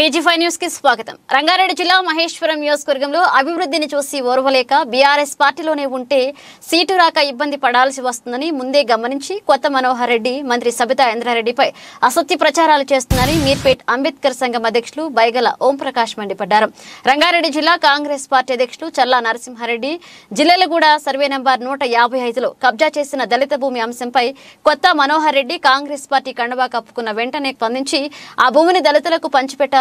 TG five న్యూస్కి స్వాగతం. రంగారెడ్డి జిల్లా మహేశ్వరం నియోజకవర్గంలో అభివృద్ధిని చూసి ఓర్వలేక బీఆర్ఎస్ పార్టీలోనే ఉంటే సీటు రాక ఇబ్బంది పడాల్సి వస్తుందని ముందే గమనించి కొత్త మనోహర్ రెడ్డి మంత్రి సబితా ఇంద్రారెడ్డిపై అసత్య ప్రచారాలు చేస్తున్నారని మీర్పేట్ అంబేద్కర్ సంఘం అధ్యక్షులు బైగల ఓంప్రకాష్ మండిపడ్డారు. రంగారెడ్డి జిల్లా కాంగ్రెస్ పార్టీ అధ్యక్షులు చల్లా నరసింహారెడ్డి జిల్లెలగూడ సర్వే నంబర్ నూట యాభై ఐదులో కబ్జా చేసిన దళిత భూమి అంశంపై కొత్త మనోహర్ రెడ్డి కాంగ్రెస్ పార్టీ కండవా కప్పుకున్న వెంటనే స్పందించి ఆ భూమిని దళితులకు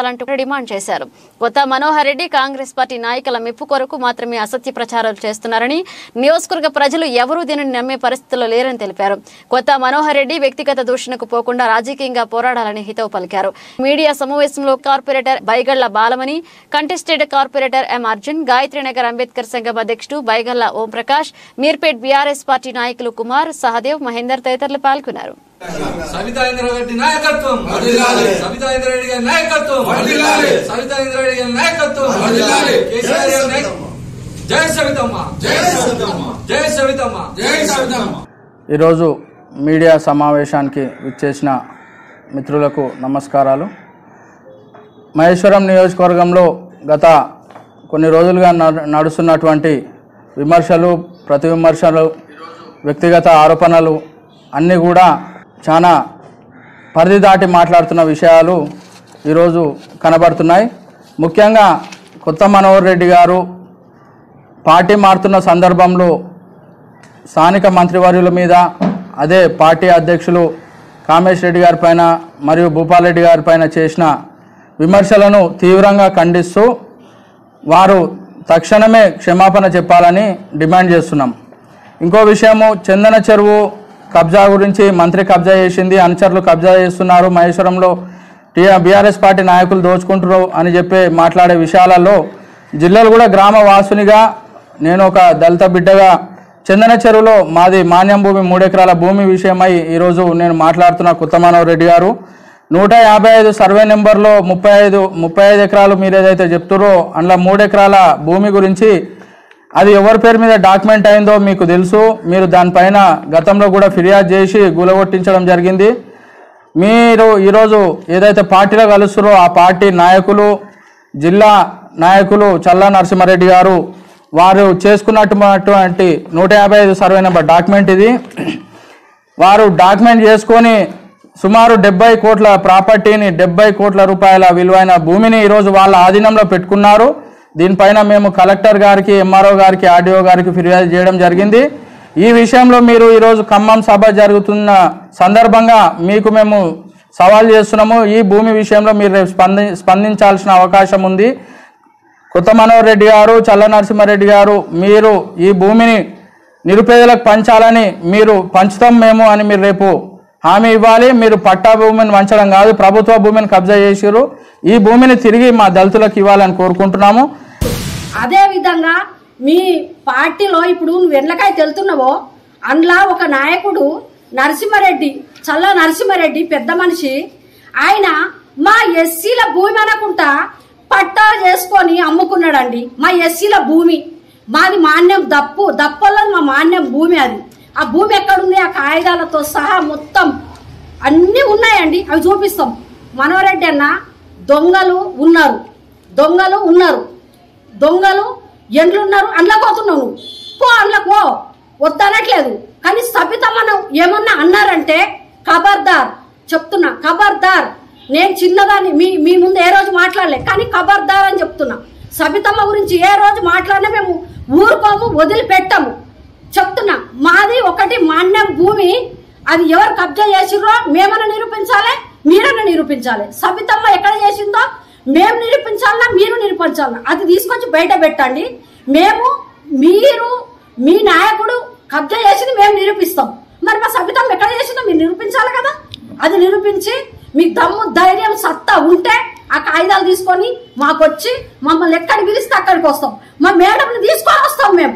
చేయాలంటూ డిమాండ్ చేశారు. కొత్త మనోహర్ రెడ్డి కాంగ్రెస్ పార్టీ నాయకుల మెప్పు కొరకు మాత్రమే అసత్య ప్రచారాలు చేస్తున్నారని నియోజకవర్గ ప్రజలు ఎవరూ దీనిని నమ్మే పరిస్థితుల్లో లేరని తెలిపారు. కొత్త మనోహర్ రెడ్డి వ్యక్తిగత దూషణకు పోకుండా రాజకీయంగా పోరాడాలని హితవు పలికారు. మీడియా సమావేశంలో corporator Baigalla Balamani contested corporator M Arjun Gayatrinagar Ambedkar సంఘం అధ్యక్షుడు బైగళ్ళ ఓంప్రకాష్ మీర్పేట్ బీఆర్ఎస్ పార్టీ నాయకులు కుమార్ సహదేవ్ మహేందర్ తదితరులు పాల్గొన్నారు. సవితా ఇంద్రారెడ్డి నాయకత్వం. వర్ధిల్లాలి. సవితా ఇంద్రారెడ్డి గారి నాయకత్వం. వర్ధిల్లాలి. సవితా ఇంద్రారెడ్డి గారి నాయకత్వం. కేసీఆర్ గారి నాయక- జై సవితమ్మ. జై సవితమ్మ. జై సవితమ్మ. జై సవితమ్మ. ఈరోజు మీడియా సమావేశానికి విచ్చేసిన మిత్రులకు నమస్కారాలు. మహేశ్వరం నియోజకవర్గంలో గత కొన్ని రోజులుగా నడు- నడుస్తున్నటువంటి విమర్శలు ప్రతి విమర్శలు వ్యక్తిగత ఆరోపణలు అన్నీ కూడా చాలా పరిధి దాటి మాట్లాడుతున్న విషయాలు ఈరోజు కనబడుతున్నాయి. ముఖ్యంగా కొత్త మనోహర్ రెడ్డి గారు పార్టీ మారుతున్న సందర్భంలో స్థానిక మంత్రివర్యుల మీద అదే పార్టీ అధ్యక్షులు కామేష్ రెడ్డి గారి పైన మరియు భూపాల్ రెడ్డి గారి పైన చేసిన విమర్శలను తీవ్రంగా ఖండిస్తూ వారు తక్షణమే క్షమాపణ చెప్పాలని డిమాండ్ చేస్తున్నాం. ఇంకో విషయము చందన చెరువు కబ్జా గురించి మంత్రి కబ్జా చేసింది అనుచరులు కబ్జా చేస్తున్నారు మహేశ్వరంలో బీఆర్ఎస్ పార్టీ నాయకులు దోచుకుంటారు అని చెప్పి మాట్లాడే విషయాలలో జిల్లాలు కూడా గ్రామ వాసునిగా నేను ఒక దళిత బిడ్డగా చందన చెరువులో మాది మాన్యం భూమి మూడెకరాల భూమి విషయమై ఈరోజు నేను మాట్లాడుతున్న కొత్తమానవ రెడ్డి గారు. నూట యాభై ఐదు సర్వే నెంబర్లో ముప్పై ఐదు ముప్పై ఐదు ఎకరాలు మీరు ఏదైతే చెప్తారో అందులో మూడు ఎకరాల భూమి గురించి అది ఎవరి పేరు మీద డాక్యుమెంట్ అయిందో మీకు తెలుసు. మీరు దానిపైన గతంలో కూడా ఫిర్యాదు చేసి గులగొట్టించడం జరిగింది. మీరు ఈరోజు ఏదైతే పార్టీలో కలుస్తారో ఆ పార్టీ నాయకులు జిల్లా నాయకులు చల్లా నరసింహారెడ్డి గారు వారు చేసుకున్నటువంటి నూట యాభై ఐదు సర్వే నెంబర్ డాక్యుమెంట్ ఇది. వారు డాక్యుమెంట్ చేసుకొని సుమారు డెబ్బై కోట్ల ప్రాపర్టీని డెబ్బై కోట్ల రూపాయల విలువైన భూమిని ఈరోజు వాళ్ళ ఆధీనంలో పెట్టుకున్నారు. దీనిపైన మేము కలెక్టర్ గారికి ఎంఆర్ఓ గారికి ఆర్డీఓ గారికి ఫిర్యాదు చేయడం జరిగింది. ఈ విషయంలో మీరు ఈరోజు ఖమ్మం సభ జరుగుతున్న సందర్భంగా మీకు మేము సవాల్ చేస్తున్నాము. ఈ భూమి విషయంలో మీరు రేపు స్పంది స్పందించాల్సిన అవకాశం ఉంది. కొత్త మనోహర్ రెడ్డి గారు చల్ల నరసింహారెడ్డి గారు మీరు ఈ భూమిని నిరుపేదలకు పంచాలని మీరు పంచుతాం మేము అని మీరు రేపు హామీ ఇవ్వాలి. మీరు పట్టా భూమిని వంచడం కాదు ప్రభుత్వ భూమిని కబ్జా చేసిరు ఈ భూమిని తిరిగి మా దళితులకు ఇవ్వాలని కోరుకుంటున్నాము. అదే విధంగా మీ పార్టీలో ఇప్పుడు నువ్వు ఎండ్లకాయ తెలుతున్నావో అందులో ఒక నాయకుడు నరసింహారెడ్డి చల్ల నరసింహారెడ్డి పెద్ద మనిషి ఆయన మా ఎస్సీల భూమి అనకుండా పట్టా చేసుకొని అమ్ముకున్నాడండి. మా ఎస్సీల భూమి. మాది మాన్యం దప్పు దప్పల్లో మా మాన్యం భూమి అది. ఆ భూమి ఎక్కడుంది ఆ కాగితాలతో సహా మొత్తం అన్నీ ఉన్నాయండి. అవి చూపిస్తాం. మనోరెడ్డి అన్న దొంగలు ఉన్నారు. దొంగలు ఉన్నారు. దొంగలు ఎండ్లు ఉన్నారు అందులో పోతున్నావు నువ్వు. పో అందులో పో. వద్దనట్లేదు. కానీ సబితమ్మను ఏమన్నా అన్నారంటే ఖబర్దార్ చెప్తున్నా. ఖబర్దార్ నేను చిన్నదాన్ని మీ మీ ముందు ఏ రోజు మాట్లాడలే కానీ ఖబర్దార్ అని చెప్తున్నా. సబితమ్మ గురించి ఏ రోజు మాట్లాడినా మేము ఊరుకోము వదిలిపెట్టము. మాది ఒకటి మాన్యం భూమి. అది ఎవరు కబ్జా చేసిర్రో మేమని నిరూపించాలి మీరన్నా నిరూపించాలి. సబితమ్మ ఎక్కడ చేసిందో మేము నిరూపించాలన్నా మీరు నిరూపించాలన్నా అది తీసుకొచ్చి బయట పెట్టండి. మేము మీరు మీ నాయకుడు కబ్జా చేసింది మేము నిరూపిస్తాం. మరి మా సబితమ్మ ఎక్కడ చేసిందో మీరు నిరూపించాలి కదా. అది నిరూపించి మీ దమ్ము ధైర్యం సత్తా ఉంటే ఆ కాగితాలు తీసుకొని మాకొచ్చి మమ్మల్ని ఎక్కడికి పిలిస్తే అక్కడికి వస్తాం. మా మేడంని తీసుకొని వస్తాం మేము.